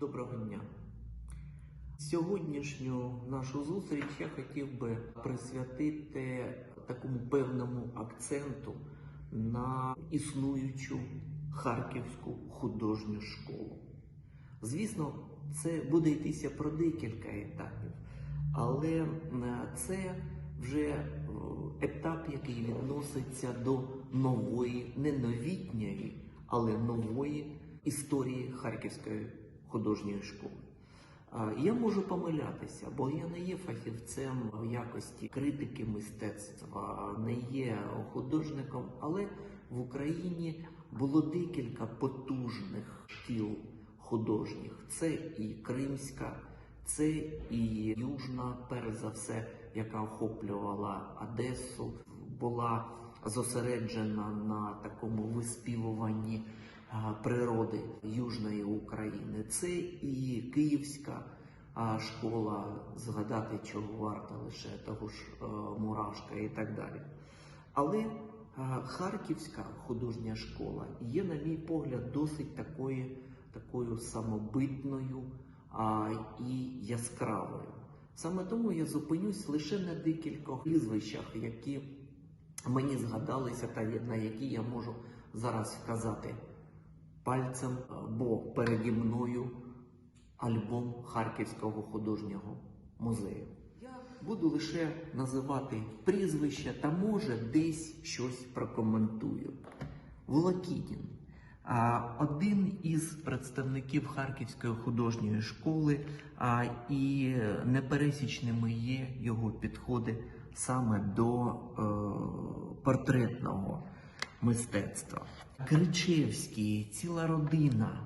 Доброго дня. Сьогоднішню нашу зустріч я хотів би присвятити такому певному акценту на існуючу Харківську художню школу. Звісно, це буде йтися про декілька етапів, але це вже е, етап, який відноситься до нової, не новітньої, але нової історії Харківської художньої школи. Я можу помилятися, бо я не є фахівцем в якості критики мистецтва, не є художником, але в Україні було декілька потужних шкіл художніх. Це і Кримська, це і Южна, перш за все, яка охоплювала Одесу, була зосереджена на такому виспівуванні природи Южної України. Це і Київська школа, згадати чого варто лише того ж е, Мурашка і так далі. Але е, Харківська художня школа є, на мій погляд, досить такою, такою самобитною і яскравою. Саме тому я зупинюсь лише на декількох прізвищах, які мені згадалися, та на які я можу зараз вказати пальцем, бо переді мною альбом Харківського художнього музею. Я буду лише називати прізвища та може десь щось прокоментую. Волокітін. Один із представників Харківської художньої школи, і непересічними є його підходи саме до е, портретного мистецтва. Кричевський, ціла родина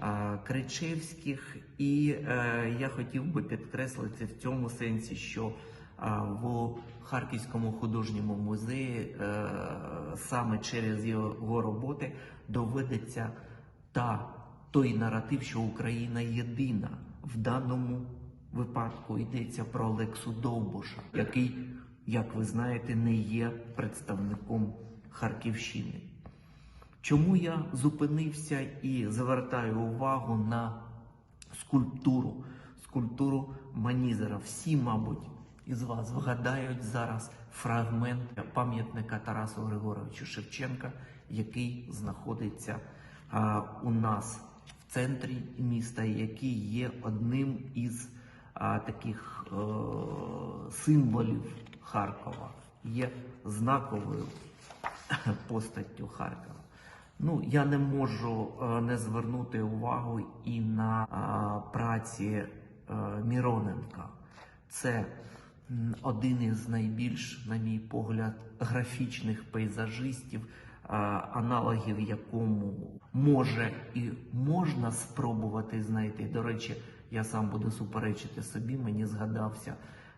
а, Кричевських, і е, я хотів би підкреслити в цьому сенсі, що а, в Харківському художньому музеї е, саме через його роботи доведеться та той наратив, що Україна єдина в даному випадку йдеться про Олексу Довбуша, який, як ви знаєте, не є представником Харківщини. Чому я зупинився і звертаю увагу на скульптуру, скульптуру Манізера? Всі, мабуть, із вас вгадають зараз фрагмент пам'ятника Тарасу Григоровичу Шевченка, який знаходиться а, у нас в центрі міста, який є одним із а, таких е, символів Харкова, є знаковою постаттю Харкова. Ну, я не можу е, не звернути увагу і на е, праці е, Міроненка. Це один із найбільш, на мій погляд, графічних пейзажистів, аналогів якому може і можна спробувати знайти. До речі, я сам буду суперечити собі. Мені згадався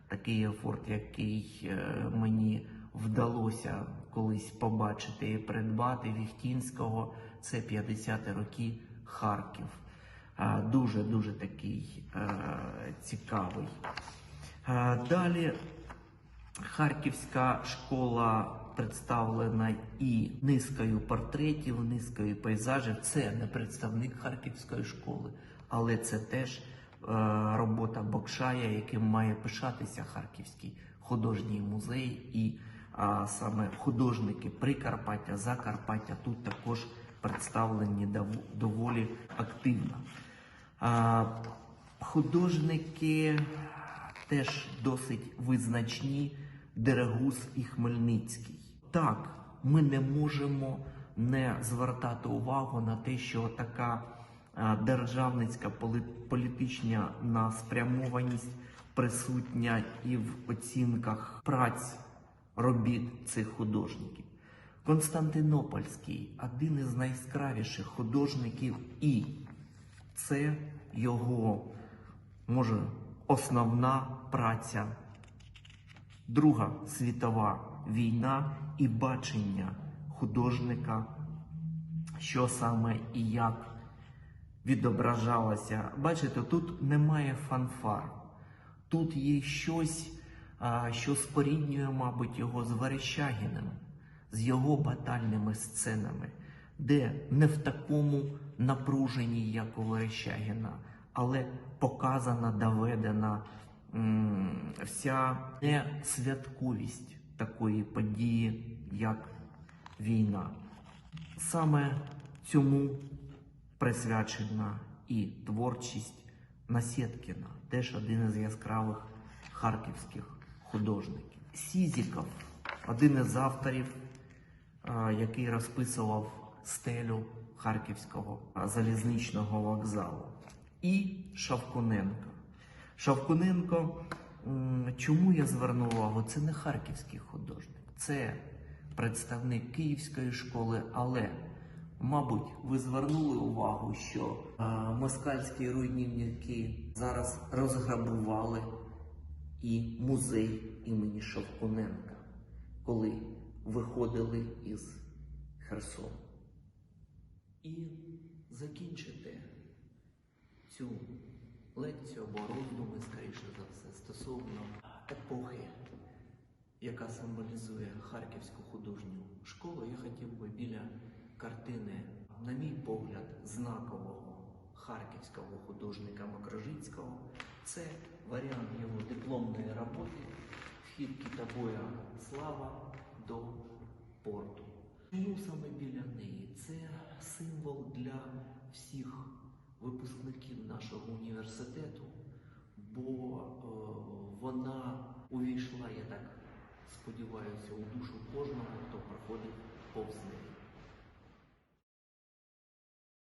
такий ефорт, який мені вдалося колись побачити і придбати Віхтінського. Це 50-ті роки Харків. Дуже дуже такий е, цікавий. Далі Харківська школа представлена і низкою портретів, низкою пейзажів. Це не представник Харківської школи, але це теж е, робота Бокшая, яким має пишатися Харківський художній музей, і а, саме художники Прикарпаття, Закарпаття тут також представлені доволі активно. А, художники теж досить визначні Дерегус і Хмельницький. Так, ми не можемо не звертати увагу на те, що така державницька політична наспрямованість присутня і в оцінках праць робіт цих художників. Константинопольський один із найяскравіших художників, і це його, може, основна праця. Друга світова війна і бачення художника, що саме і як відображалося. Бачите, тут немає фанфар. Тут є щось, що споріднює, мабуть, його з Верещагіним, з його батальними сценами, де не в такому напруженні, як у Верещагіна, але показана, доведена вся несвятковість такої події, як війна. Саме цьому присвячена і творчість Насєткіна, теж один із яскравих харківських художників. Сізіков, один із авторів, який розписував стелю Харківського залізничного вокзалу. І Шавкуненко. Шавкуненко, чому я звернув увагу? Це не харківський художник, це представник Київської школи, але, мабуть, ви звернули увагу, що москальські руйнівники зараз розграбували і музей імені Шовкуненка, коли виходили із Херсону. І закінчити цю лекцію або роздуми, скоріше за все, стосовно епохи, яка символізує Харківську художню школу, я хотів би біля картини, на мій погляд, знакового харківського художника Макрожицького. Це варіант його дипломної роботи Вхід китобоя Слава до порту. Чому саме біля неї? Це символ для всіх випускників нашого університету, бо е, вона увійшла, я так сподіваюся, у душу кожного, хто проходив повз неї.